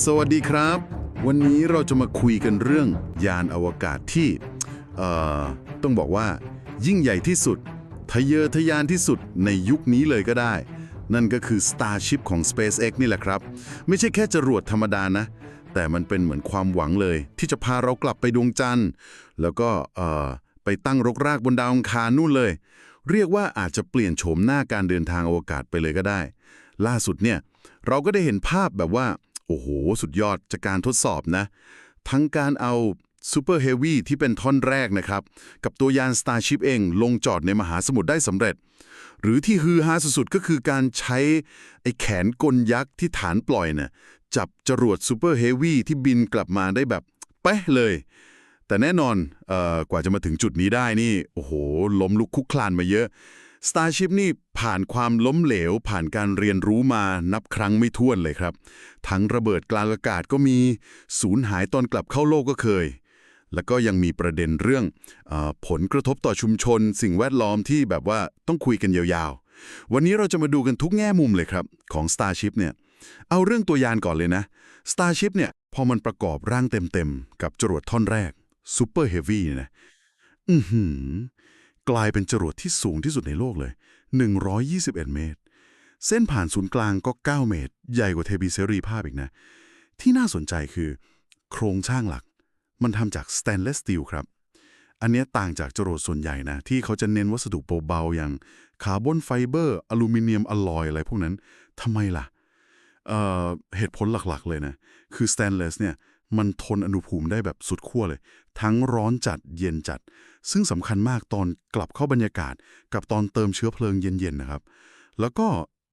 สวัสดีครับ วันนี้เราจะมาคุยกันเรื่องยานอวกาศที่ต้องบอกว่า ยิ่งใหญ่ที่สุด ทะเยอทะยานที่สุดในยุคนี้เลยก็ได้ นั่นก็คือ Starship ของ SpaceX นี่แหละครับ ไม่ใช่แค่จรวดธรรมดานะ แต่มันเป็นเหมือนความหวังเลย ที่จะพาเรากลับไปดวงจันทร์ แล้วก็ไปตั้งรกรากบนดาวอังคารนู่นเลย เรียกว่าอาจจะเปลี่ยนโฉมหน้าการเดินทางอวกาศไปเลยก็ได้ ล่าสุดเนี่ยเราก็ได้เห็นภาพแบบว่า อ้โห สุดยอดจากการทดสอบนะ ทั้งการเอา Super Heavy ที่เป็นท่อนแรกนะครับ กับตัวยาน Starship เองลงจอดในมหาสมุทรได้สำเร็จ หรือที่ฮือฮาสุดๆ ก็คือการใช้ไอ้แขนกลยักษ์ที่ฐานปล่อยเนี่ยจับจรวด Super Heavy ที่บินกลับมาได้แบบเป๊ะเลย แต่แน่นอนเออกว่าจะมาถึงจุดนี้ได้นี่ โอ้โห ล้มลุกคลุกคลานมาเยอะ Starship นี่ผ่านความล้มเหลว ผ่านการเรียนรู้มานับครั้งไม่ถ้วนเลยครับ ทั้งระเบิดกลางอากาศก็มีสูญหายตอนกลับเข้าโลกก็เคย แล้วก็ยังมีประเด็นเรื่องอผลกระทบต่อชุมชน สิ่งแวดล้อมที่แบบว่าต้องคุยกันยาวๆ วันนี้เราจะมาดูกันทุกแง่มุมเลยครับ ของ Starship เนี่ยเอาเรื่องตัวยานก่อนเลยนะ Starship เนี่ยพอมันประกอบร่างเต็มๆ กับจรวดท่อนแรก Super Heavy นี่นะอือหือ กลายเป็นจรวดที่สูงที่สุดในโลกเลย 121 เมตร เส้นผ่านศูนย์กลางก็ 9 เมตร ใหญ่กว่าเทบีเซรีภาพอีกนะ ที่น่าสนใจคือ โครงสร้างหลัก มันทำจากสแตนเลสสตีลครับ อันนี้ต่างจากจรวดส่วนใหญ่นะ ที่เขาจะเน้นวัสดุเบาๆอย่างคาร์บอนไฟเบอร์ อลูมิเนียมอลลอยอะไรพวกนั้นทำไมล่ะเเหตุผลหลักๆเลยนะ คือสแตนเลสเนี่ยมันทนอุณหภูมิได้แบบสุดขั้วเลย ทั้งร้อนจัดเย็นจัด ซึ่งสำคัญมากตอนกลับเข้าบรรยากาศ กับตอนเติมเชื้อเพลิงเย็นๆนะครับ แล้วก็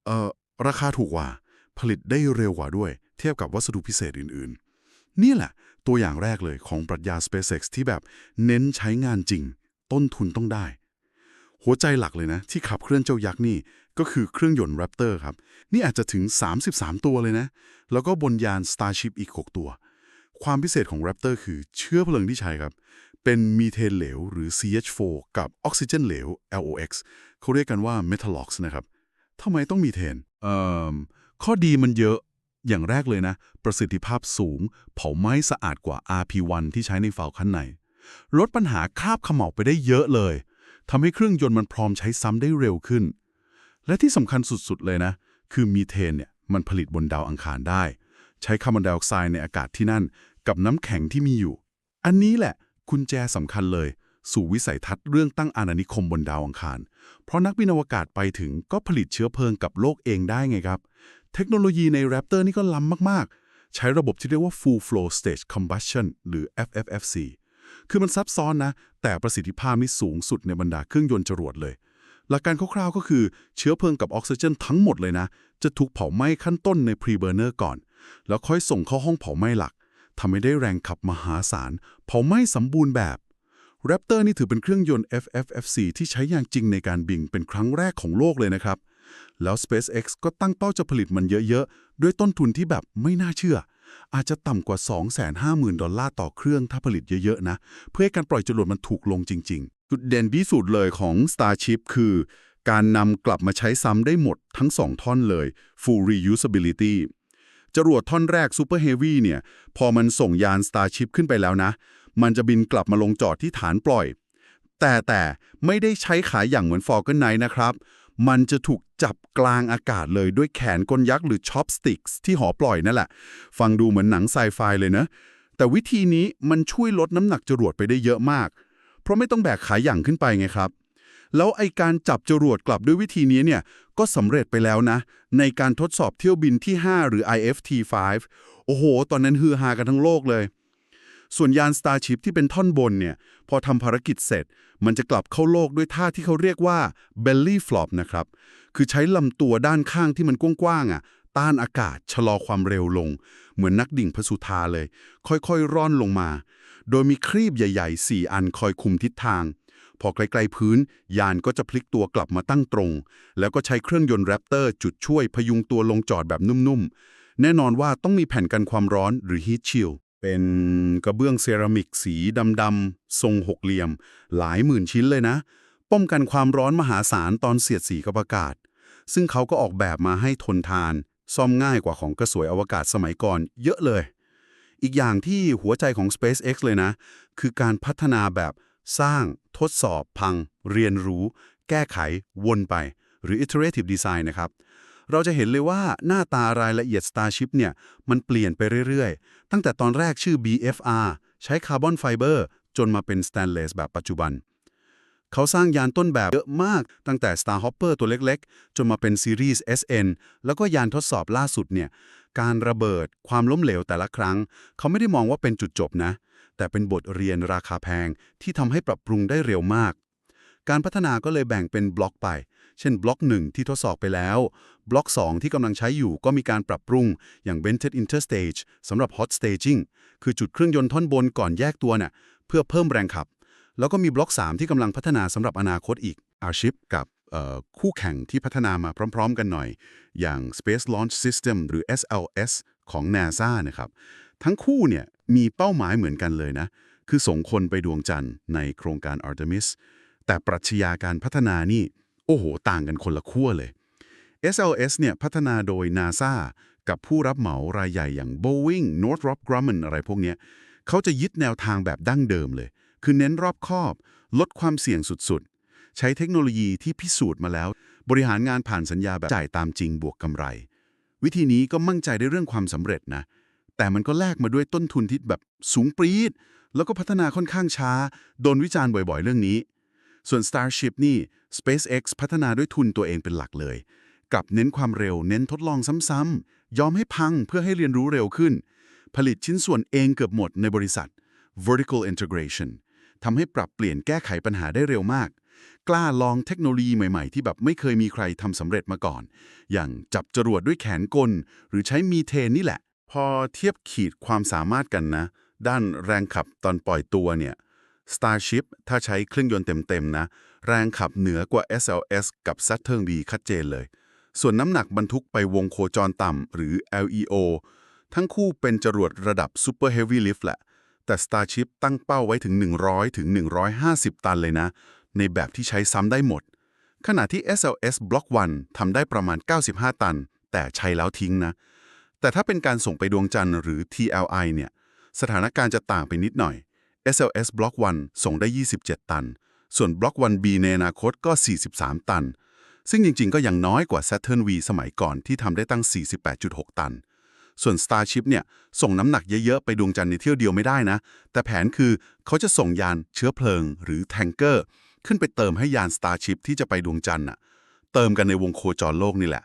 เอ่อราคาถูกกว่า ผลิตได้เร็วกว่าด้วย เทียบกับวัสดุพิเศษอื่นๆ นี่แหละ ตัวอย่างแรกเลยของปรัชญา SpaceX ที่แบบเน้นใช้งานจริง ต้นทุนต้องได้ หัวใจหลักเลยนะ ที่ขับเคลื่อนเจ้ายักษ์นี่ก็คือเครื่องยนต์ Raptor ครับ นี่อาจจะถึง 33 ตัวเลยนะ แล้วก็บนยาน Starship อีก 6 ตัว ความพิเศษของ Raptor คือเชื้อเพลิงที่ใช้ครับ เป็นมีเทนเหลวหรือ CH4 กับออกซิเจนเหลว LOX เขาเรียกกันว่า Metalox นะครับทำไมต้องมีเทนเอ่อข้อดีมันเยอะอย่างแรกเลยนะ ประสิทธิภาพสูง เผาไหม้สะอาดกว่า RP1 ที่ใช้ในฝาคันใน ลดปัญหาคราบเขม่าไปได้เยอะเลยทำให้เครื่องยนต์มันพร้อมใช้ซ้ำได้เร็วขึ้น และที่สำคัญสุดๆเลยนะ คือมีเทนเนี่ยมันผลิตบนดาวอังคารได้ ใช้คาร์บอนไดออกไซด์ในอากาศที่นั่น กับน้ำแข็งที่มีอยู่ อันนี้แหละกุญแจสำคัญเลย สู่วิสัยทัศน์เรื่องตั้งอาณานิคมบนดาวอังคาร เพราะนักบินอวกาศไปถึงก็ผลิตเชื้อเพลิงกับโลกเองได้ไงครับ เทคโนโลยีใน Raptor นี่ก็ล้ำมากๆ ใช้ระบบที่เรียกว่า Full Flow Stage Combustion หรือ FFFC คือมันซับซ้อนนะ แต่ประสิทธิภาพนี่สูงสุดในบรรดาเครื่องยนต์จรวดเลย หลักการคร่าวๆก็คือเชื้อเพลิงกับออกซิเจนทั้งหมดเลยนะ จะถูกเผาไหม้ขั้นต้นในพรีเบอร์เนอร์ก่อน แล้วค่อยส่งเข้าห้องเผาไหม้หลัก ทำให้ได้แรงขับมหาศาลเผาไหม้สมบูรณ์แบบ Raptor นี่ถือเป็นเครื่องยนต์ FFFC ที่ใช้อย่างจริงในการบินเป็นครั้งแรกของโลกเลยนะครับ แล้ว SpaceX ก็ตั้งเป้าจะผลิตมันเยอะๆ ด้วยต้นทุนที่แบบไม่น่าเชื่อ อาจจะต่ำกว่า 250,000 ดอลลาร์ต่อเครื่องถ้าผลิตเยอะๆนะ เพื่อให้การปล่อยจรวดมันถูกลงจริงๆ จุดเด่นพิสูจน์เลยของ Starship คือ การนำกลับมาใช้ซ้ำได้หมดทั้ง 2 ท่อนเลย full reusability จรวดท่อนแรก Super Heavy เนี่ย พอมันส่งยาน Starship ขึ้นไปแล้วนะ มันจะบินกลับมาลงจอดที่ฐานปล่อย แต่แต่ไม่ได้ใช้ขายอย่างเหมือน Falcon 9นะครับ มันจะถูกจับกลางอากาศเลยด้วยแขนกลยักษ์หรือ chopsticks ที่หอปล่อยนั่นแหละ ฟังดูเหมือนหนังไซไฟเลยนะ แต่วิธีนี้มันช่วยลดน้ำหนักจรวดไปได้เยอะมาก เพราะไม่ต้องแบกขายอย่างขึ้นไปไงครับแล้วไอการจับจรวดกลับด้วยวิธีนี้เนี่ย ก็สำเร็จไปแล้วนะ ในการทดสอบเที่ยวบินที่ 5 หรือ IFT5 โอ้โห ตอนนั้นฮือฮากันทั้งโลกเลย ส่วนยาน Starship ที่เป็นท่อนบนเนี่ย พอทำภารกิจเสร็จ มันจะกลับเข้าโลกด้วยท่าที่เขาเรียกว่า belly flop นะครับ คือใช้ลำตัวด้านข้างที่มันกว้างๆอะ ต้านอากาศชะลอความเร็วลง เหมือนนักดิ่งพะสุธาเลย ค่อยๆ ร่อนลงมา โดยมีครีบใหญ่ๆ 4 อันคอยคุมทิศทาง พอใกล้ๆพื้น ยานก็จะพลิกตัวกลับมาตั้งตรง แล้วก็ใช้เครื่องยนต์แรปเตอร์จุดช่วยพยุงตัวลงจอดแบบนุ่มๆ แน่นอนว่าต้องมีแผ่นกันความร้อนหรือ heat shield เป็นกระเบื้องเซรามิกสีดำๆ ทรงหกเหลี่ยม หลายหมื่นชิ้นเลยนะ ป้องกันความร้อนมหาศาลตอนเสียดสีกับอากาศ ซึ่งเขาก็ออกแบบมาให้ทนทาน ซ่อมง่ายกว่าของกระสวยอวกาศสมัยก่อน เยอะเลย อีกอย่างที่หัวใจของ SpaceX เลยนะ คือการพัฒนาแบบ สร้าง ทดสอบ พัง เรียนรู้ แก้ไข วนไป หรือ iterative design นะครับ เราจะเห็นเลยว่าหน้าตารายละเอียด Starship เนี่ย มันเปลี่ยนไปเรื่อยๆ ตั้งแต่ตอนแรกชื่อ BFR ใช้คาร์บอนไฟเบอร์จนมาเป็น stainless แบบปัจจุบัน เขาสร้างยานต้นแบบเยอะมาก ตั้งแต่ Starhopper ตัวเล็กๆ จนมาเป็นซีรีส์ SN แล้วก็ยานทดสอบล่าสุดเนี่ย การระเบิด ความล้มเหลวแต่ละครั้ง เขาไม่ได้มองว่าเป็นจุดจบนะ แต่เป็นบทเรียนราคาแพงที่ทำให้ปรับปรุงได้เร็วมาก การพัฒนาก็เลยแบ่งเป็นบล็อกไป เช่นบล็อก 1 ที่ทดสอบไปแล้ว บล็อก 2 ที่กำลังใช้อยู่ก็มีการปรับปรุงอย่าง vented interstage สำหรับ hot staging คือจุดเครื่องยนต์ท่อนบนก่อนแยกตัวเนี่ยเพื่อเพิ่มแรงขับ แล้วก็มีบล็อก 3 ที่กำลังพัฒนาสำหรับอนาคตอีก Arship กับ คู่แข่งที่พัฒนามาพร้อม ๆ กันหน่อย อย่าง Space Launch System หรือ SLS ของ NASA นะครับ ทั้งคู่เนี่ยมีเป้าหมายเหมือนกันเลยนะ คือส่งคนไปดวงจันทร์ในโครงการ Artemis แต่ปรัชญาการพัฒนานี่ โอ้โห ต่างกันคนละขั้วเลย SLS เนี่ยพัฒนาโดย NASA กับผู้รับเหมารายใหญ่อย่าง Boeing Northrop Grumman อะไรพวกเนี้ยเขาจะยึดแนวทางแบบดั้งเดิมเลย คือเน้นรอบคอบ ลดความเสี่ยงสุดๆ ใช้เทคโนโลยีที่พิสูจน์มาแล้ว บริหารงานผ่านสัญญาแบบจ่ายตามจริงบวกกำไร วิธีนี้ก็มั่นใจในเรื่องความสำเร็จนะ แต่มันก็แลกมาด้วยต้นทุนที่แบบสูงปรี๊ด แล้วก็พัฒนาค่อนข้างช้า โดนวิจารณ์บ่อยๆ เรื่องนี้ ส่วน Starship นี่ SpaceX พัฒนาด้วยทุนตัวเองเป็นหลักเลยกับเน้นความเร็วเน้นทดลองซ้ำๆ ยอมให้พังเพื่อให้เรียนรู้เร็วขึ้น ผลิตชิ้นส่วนเองเกือบหมดในบริษัท vertical integration ทำให้ปรับเปลี่ยนแก้ไขปัญหาได้เร็วมาก กล้าลองเทคโนโลยีใหม่ ๆ ที่แบบไม่เคยมีใครทำสำเร็จมาก่อน อย่างจับจรวดด้วยแขนกล หรือใช้มีเทนนี่แหละ พอเทียบขีดความสามารถกันนะ ด้านแรงขับตอนปล่อยตัวเนี่ย Starship ถ้าใช้เครื่องยนต์เต็ม ๆ นะ แรงขับเหนือกว่า SLS กับ Saturn V ชัดเจนเลย ส่วนน้ำหนักบรรทุกไปวงโคจรต่ำหรือ LEO ทั้งคู่เป็นจรวดระดับ Super Heavy Lift แหละ แต่ Starship ตั้งเป้าไว้ถึง 100-150 ตันเลยนะ ในแบบที่ใช้ซ้ำได้หมด ขณะที่ SLS Block 1ทำได้ประมาณ 95 ตัน แต่ใช้แล้วทิ้งนะ แต่ถ้าเป็นการส่งไปดวงจันทร์หรือ TLI เนี่ย สถานการณ์จะต่างไปนิดหน่อย SLS Block 1 ส่งได้ 27 ตัน ส่วน Block 1B ในอนาคตก็ 43 ตัน ซึ่งจริง ๆ ก็ยังน้อยกว่า Saturn V สมัยก่อนที่ทำได้ตั้ง 48.6 ตัน ส่วน Starship เนี่ย ส่งน้ำหนักเยอะๆ ไปดวงจันทร์ในเที่ยวเดียวไม่ได้นะ แต่แผนคือเขาจะส่งยานเชื้อเพลิงหรือแทงเกอร์ ขึ้นไปเติมให้ยาน Starship ที่จะไปดวงจันทร์น่ะ เติมกันในวงโคจรโลกนี่แหละ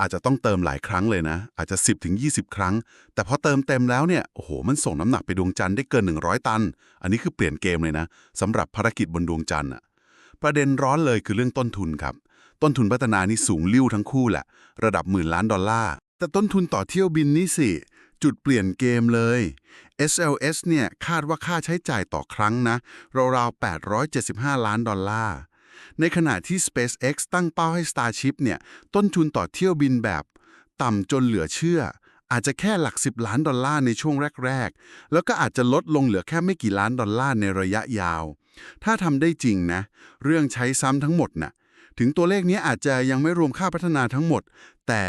อาจจะต้องเติมหลายครั้งเลยนะ อาจจะ 10ถึง20 ครั้ง แต่พอเติมเต็มแล้วเนี่ย โอ้โห มันส่งน้ำหนักไปดวงจันทร์ได้เกิน 100 ตัน อันนี้คือเปลี่ยนเกมเลยนะสำหรับภารกิจบนดวงจันทร์น่ะ ประเด็นร้อนเลยคือเรื่องต้นทุนครับ ต้นทุนพัฒนานี่สูงลิ่วทั้งคู่แหละ ระดับหมื่นล้านดอลลาร์ แต่ต้นทุนต่อเที่ยวบินนี่สิ จุดเปลี่ยนเกมเลย SLS เนี่ยคาดว่าค่าใช้จ่ายต่อครั้งนะ ราวๆ 875 ล้านดอลลาร์ ในขณะที่ SpaceX ตั้งเป้าให้ Starship เนี่ยต้นทุนต่อเที่ยวบินแบบ ต่ำจนเหลือเชื่อ อาจจะแค่หลัก 10 ล้านดอลลาร์ในช่วงแรก ๆ แล้วก็อาจจะลดลงเหลือแค่ไม่กี่ล้านดอลลาร์ในระยะยาว ถ้าทำได้จริงนะ เรื่องใช้ซ้ำทั้งหมดน่ะถึงตัวเลขนี้อาจจะยังไม่รวมค่าพัฒนาทั้งหมด แต่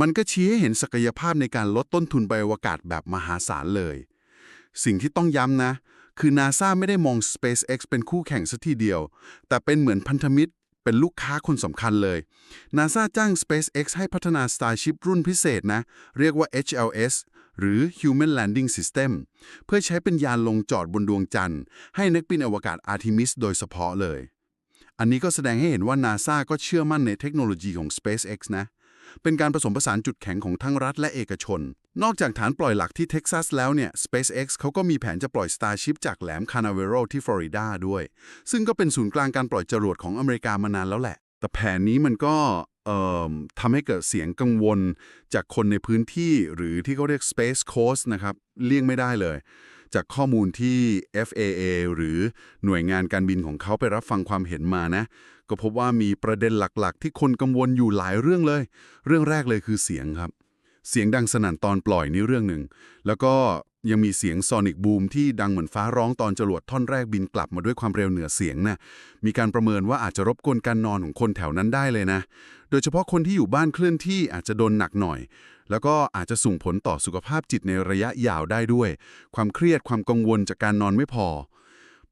มันก็ชี้ให้เห็นศักยภาพในการลดต้นทุนไปอวกาศแบบมหาศาลเลย สิ่งที่ต้องย้ำนะ คือ NASA ไม่ได้มอง SpaceX เป็นคู่แข่งสัทีเดียว แต่เป็นเหมือนพันธมิตร เป็นลูกค้าคนสำคัญเลย NASA จ้าง SpaceX ให้พัฒนา Starship รุ่นพิเศษนะ เรียกว่า HLS หรือ Human Landing System เพื่อใช้เป็นยานลงจอดบนดวงจันทร์ ให้นักบินอวกาศ Artemis โดยเฉพาะเลย อันนี้ก็แสดงให้เห็นว่า NASA ก็เชื่อมั่นในเทคโนโลยีของ SpaceX นะ เป็นการผสมผสานจุดแข็งของทั้งรัฐและเอกชน นอกจากฐานปล่อยหลักที่เท็กซัสแล้วเนี่ย SpaceX เขาก็มีแผนจะปล่อย Starship จากแหลมคานาเวโรที่ฟลอริดาด้วย ซึ่งก็เป็นศูนย์กลางการปล่อยจรวดของอเมริกามานานแล้วแหละ แต่แผนนี้มันก็เอ่อทำให้เกิดเสียงกังวลจากคนในพื้นที่หรือที่เขาเรียก Space Coast นะครับเลี่ยงไม่ได้เลย จากข้อมูลที่ FAA หรือหน่วยงานการบินของเขาไปรับฟังความเห็นมานะ ก็พบว่ามีประเด็นหลักๆ ที่คนกังวลอยู่หลายเรื่องเลย เรื่องแรกเลยคือเสียงครับ เสียงดังสนั่นตอนปล่อยนี่เรื่องหนึ่ง แล้วก็ยังมีเสียงซอนิกบูมที่ดังเหมือนฟ้าร้องตอนจรวดท่อนแรกบินกลับมาด้วยความเร็วเหนือเสียงนะมีการประเมินว่าอาจจะรบกวนการนอนของคนแถวนั้นได้เลยนะ โดยเฉพาะคนที่อยู่บ้านเคลื่อนที่อาจจะโดนหนักหน่อย แล้วก็อาจจะส่งผลต่อสุขภาพจิตในระยะยาวได้ด้วย ความเครียดความกังวลจากการนอนไม่พอ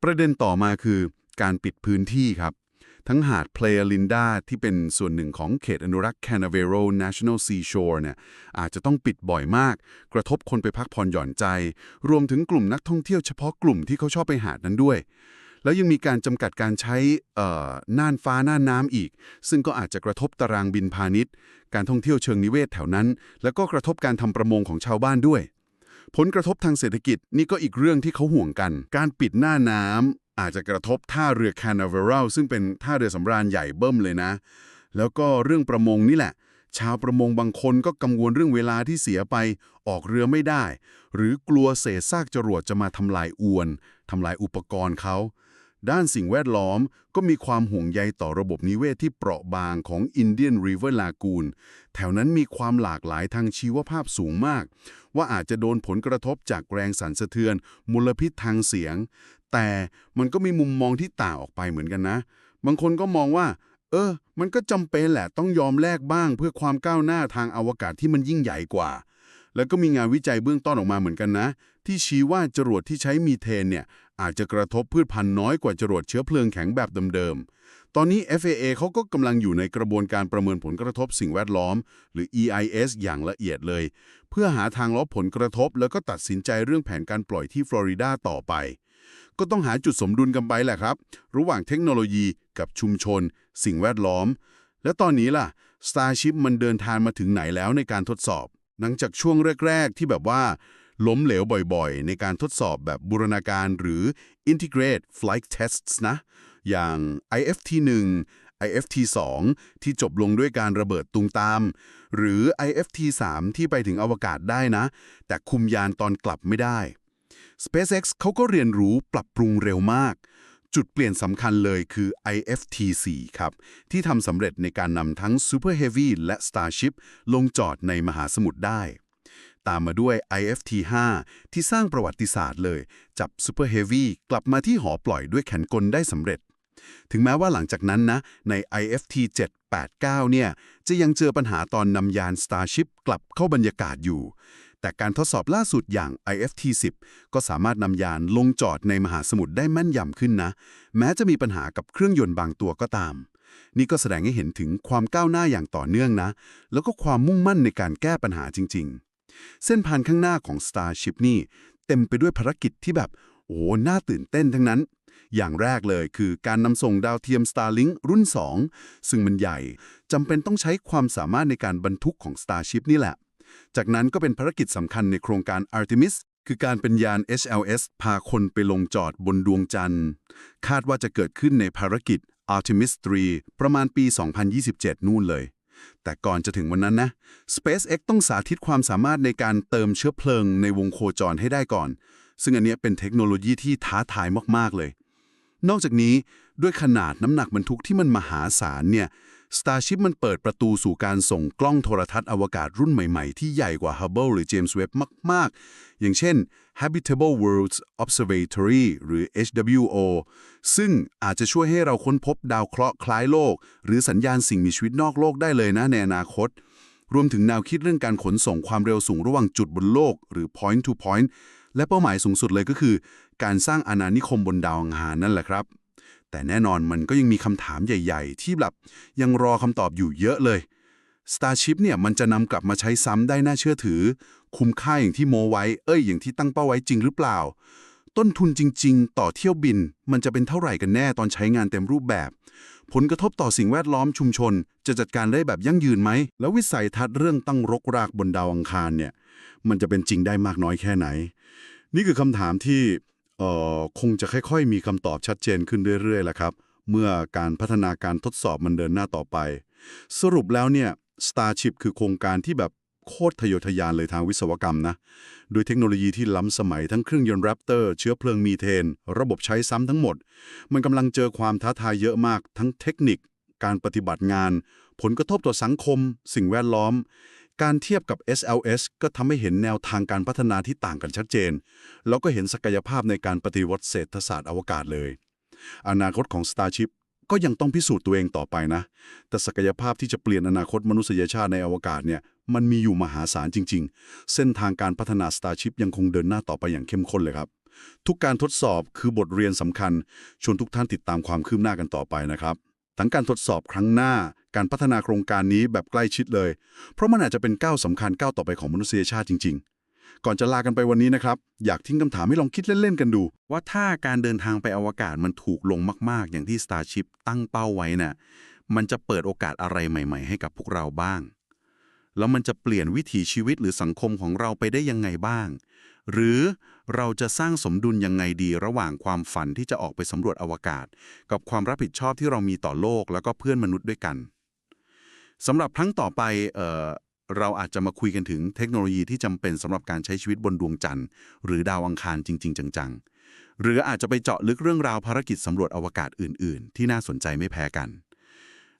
ประเด็นต่อมาคือการปิดพื้นที่ครับ ทั้งหาดเพลย์ลินดาที่เป็นส่วนหนึ่งของเขตอนุรักษ์แคนาเวโร National Seashore เนี่ยอาจจะต้องปิดบ่อยมาก กระทบคนไปพักผ่อนหย่อนใจ รวมถึงกลุ่มนักท่องเที่ยวเฉพาะกลุ่มที่เขาชอบไปหาดนั้นด้วย แล้วยังมีการจำกัดการใช้เอ่อน่านฟ้าน่านน้ำอีก ซึ่งก็อาจจะกระทบตารางบินพาณิชย์ การท่องเที่ยวเชิงนิเวศแถวนั้น แล้วก็กระทบการทำประมงของชาวบ้านด้วย ผลกระทบทางเศรษฐกิจนี่ก็อีกเรื่องที่เขาห่วงกัน การปิดหน้าน้ำอาจจะกระทบท่าเรือ Canaveral ซึ่งเป็นท่าเรือสำราญใหญ่เบิ้มเลยนะ แล้วก็เรื่องประมงนี่แหละชาวประมงบางคนก็กังวลเรื่องเวลาที่เสียไปออกเรือไม่ได้ หรือกลัวเศษซากจรวดจะมาทำลายอวนทำลายอุปกรณ์เขา ด้านสิ่งแวดล้อมก็มีความห่วงใยต่อระบบนิเวศที่เปราะบางของ Indian River Lagoon แถวนั้นมีความหลากหลายทางชีวภาพสูงมาก ว่าอาจจะโดนผลกระทบจากแรงสั่นสะเทือน มลพิษทางเสียง แต่มันก็มีมุมมองที่ต่างออกไปเหมือนกันนะ บางคนก็มองว่า เออ มันก็จำเป็นแหละต้องยอมแลกบ้าง เพื่อความก้าวหน้าทางอวกาศที่มันยิ่งใหญ่กว่า แล้วก็มีงานวิจัยเบื้องต้นออกมาเหมือนกันนะ ที่ชี้ว่าจรวดที่ใช้มีเทนเนี่ยอาจจะกระทบพืชพันธุ์น้อยกว่าจรวดเชื้อเพลิงแข็งแบบเดิมๆ ตอนนี้ FAA เขาก็กำลังอยู่ในกระบวนการประเมินผลกระทบสิ่งแวดล้อม หรือ EIS อย่างละเอียดเลย เพื่อหาทางลดผลกระทบ แล้วก็ตัดสินใจเรื่องแผนการปล่อยที่ฟลอริดาต่อไป ก็ต้องหาจุดสมดุลกันไปแหละครับ ระหว่างเทคโนโลยีกับชุมชน สิ่งแวดล้อม แล้วตอนนี้ล่ะ Starship มันเดินทางมาถึงไหนแล้วในการทดสอบ หลังจากช่วงแรก ๆ ที่แบบว่า ล้มเหลวบ่อยๆ ในการทดสอบแบบบูรณาการหรือ Integrate Flight Tests นะ อย่าง IFT1 IFT2 ที่จบลงด้วยการระเบิดตุงตาม หรือ IFT3 ที่ไปถึงอวกาศได้นะ แต่คุมยานตอนกลับไม่ได้ SpaceX เขาก็เรียนรู้ปรับปรุงเร็วมาก จุดเปลี่ยนสำคัญเลยคือ IFT4 ครับ ที่ทำสำเร็จในการนำทั้ง Super Heavy และ Starship ลงจอดในมหาสมุทรได้ ตามมาด้วย IFT5 ที่สร้างประวัติศาสตร์เลย จับ Super Heavy กลับมาที่หอปล่อยด้วยแขนกลได้สำเร็จ ถึงแม้ว่าหลังจากนั้นนะ ใน IFT 7 8 9 เนี่ย จะยังเจอปัญหาตอนนำยาน Starship กลับเข้าบรรยากาศอยู่ แต่การทดสอบล่าสุดอย่าง IFT 10 ก็สามารถนำยานลงจอดในมหาสมุทรได้แม่นยำขึ้นนะ แม้จะมีปัญหากับเครื่องยนต์บางตัวก็ตาม นี่ก็แสดงให้เห็นถึงความก้าวหน้าอย่างต่อเนื่องนะ แล้วก็ความมุ่งมั่นในการแก้ปัญหาจริง ๆ เส้นผ่านข้างหน้าของ Starship นี่ เต็มไปด้วยภารกิจที่แบบโอ้น่าตื่นเต้นทั้งนั้น อย่างแรกเลยคือการนำส่งดาวเทียม Starlink รุ่น 2 ซึ่งมันใหญ่จำเป็นต้องใช้ความสามารถในการบรรทุกของ Starship นี่แหละ จากนั้นก็เป็นภารกิจสำคัญในโครงการ Artemis คือการเป็นยาน HLS พาคนไปลงจอดบนดวงจันทร์ คาดว่าจะเกิดขึ้นในภารกิจ Artemis 3 ประมาณปี 2027 นู่นเลย แต่ก่อนจะถึงวันนั้นนะ SpaceX ต้องสาธิตความสามารถในการเติมเชื้อเพลิงในวงโคจรให้ได้ก่อน ซึ่งอันนี้เป็นเทคโนโลยีที่ท้าทายมากๆเลย นอกจากนี้ด้วยขนาดน้ำหนักบรรทุกที่มันมหาศาลเนี่ย Starship มันเปิดประตูสู่การส่งกล้องโทรทัศน์อวกาศรุ่นใหม่ๆ ที่ใหญ่กว่า Hubble หรือ James Webb มาก ๆ อย่างเช่น Habitable Worlds Observatory หรือ HWO ซึ่งอาจจะช่วยให้เราค้นพบดาวเคราะห์คล้ายโลก หรือสัญญาณสิ่งมีชีวิตนอกโลกได้เลยนะในอนาคต รวมถึงแนวคิดเรื่องการขนส่งความเร็วสูงระหว่างจุดบนโลก หรือ point to point และเป้าหมายสูงสุดเลยก็คือ การสร้างอาณานิคมบนดาวอังคารนั่นแหละครับ แต่แน่นอนมันก็ยังมีคำถามใหญ่ ๆ ที่แบบยังรอคำตอบอยู่เยอะเลย Starship เนี่ยมันจะนำกลับมาใช้ซ้ำได้น่าเชื่อถือ คุ้มค่าอย่างที่โมไว้ เอ้ยอย่างที่ตั้งเป้าไว้จริงหรือเปล่า ต้นทุนจริง ๆ ต่อเที่ยวบิน มันจะเป็นเท่าไหร่กันแน่ตอนใช้งานเต็มรูปแบบ ผลกระทบต่อสิ่งแวดล้อมชุมชน จะจัดการได้แบบยั่งยืนไหม แล้ววิสัยทัศน์เรื่องตั้งรกรากบนดาวอังคารเนี่ย มันจะเป็นจริงได้มากน้อยแค่ไหน นี่คือคำถามที่ เอ่อคงจะค่อยๆ มีคำตอบชัดเจนขึ้นเรื่อยๆแหละครับ เมื่อการพัฒนาการทดสอบมันเดินหน้าต่อไป สรุปแล้วเนี่ย Starship คือโครงการที่แบบโคตรทะเยอทะยานเลยทางวิศวกรรมนะ โดยเทคโนโลยีที่ล้ำสมัยทั้งเครื่องยนต์แรปเตอร์เชื้อเพลิงมีเทน ระบบใช้ซ้ำทั้งหมด มันกำลังเจอความท้าทายเยอะมากทั้งเทคนิค การปฏิบัติงาน ผลกระทบต่อสังคม สิ่งแวดล้อม การเทียบกับ SLS ก็ทำให้เห็นแนวทางการพัฒนาที่ต่างกันชัดเจน แล้วก็เห็นศักยภาพในการปฏิวัติเศรษฐศาสตร์อวกาศเลย อนาคตของ Starship ก็ยังต้องพิสูจน์ตัวเองต่อไปนะ แต่ศักยภาพที่จะเปลี่ยนอนาคตมนุษยชาติในอวกาศเนี่ย มันมีอยู่มหาศาลจริง ๆ เส้นทางการพัฒนา Starship ยังคงเดินหน้าต่อไปอย่างเข้มข้นเลยครับ ทุกการทดสอบคือบทเรียนสำคัญ ชวนทุกท่านติดตามความคืบหน้ากันต่อไปนะครับ ทั้งการทดสอบครั้งหน้า การพัฒนาโครงการนี้แบบใกล้ชิดเลย เพราะมันอาจจะเป็นก้าวสำคัญก้าวต่อไปของมนุษยชาติจริง ๆ ก่อนจะลากันไปวันนี้นะครับ อยากทิ้งคำถามให้ลองคิดเล่น ๆ กันดู ว่าถ้าการเดินทางไปอวกาศมันถูกลงมาก ๆ อย่างที่ Starship ตั้งเป้าไว้น่ะมันจะเปิดโอกาสอะไรใหม่ ๆ ให้กับพวกเราบ้าง แล้วมันจะเปลี่ยนวิถีชีวิตหรือสังคมของเราไปได้ยังไงบ้าง หรือเราจะสร้างสมดุลยังไงดีระหว่างความฝันที่จะออกไปสำรวจอวกาศ กับความรับผิดชอบที่เรามีต่อโลกแล้วก็เพื่อนมนุษย์ด้วยกัน สำหรับครั้งต่อไปเออเราอาจจะมาคุยกันถึงเทคโนโลยีที่จำเป็นสำหรับการใช้ชีวิตบนดวงจันทร์ หรือดาวอังคารจริง ๆ จังๆ หรืออาจจะไปเจาะลึกเรื่องราวภารกิจสำรวจอวกาศอื่น ๆ ที่น่าสนใจไม่แพ้กัน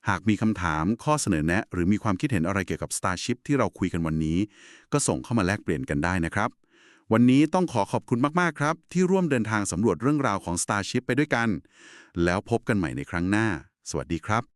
หากมีคำถามข้อเสนอแนะ หรือมีความคิดเห็นอะไรเกี่ยวกับ Starship ที่เราคุยกันวันนี้ ก็ส่งเข้ามาแลกเปลี่ยนกันได้นะครับ วันนี้ต้องขอขอบคุณมากๆครับ ที่ร่วมเดินทางสำรวจเรื่องราวของ Starship ไปด้วยกัน แล้วพบกันใหม่ในครั้งหน้า สวัสดีครับ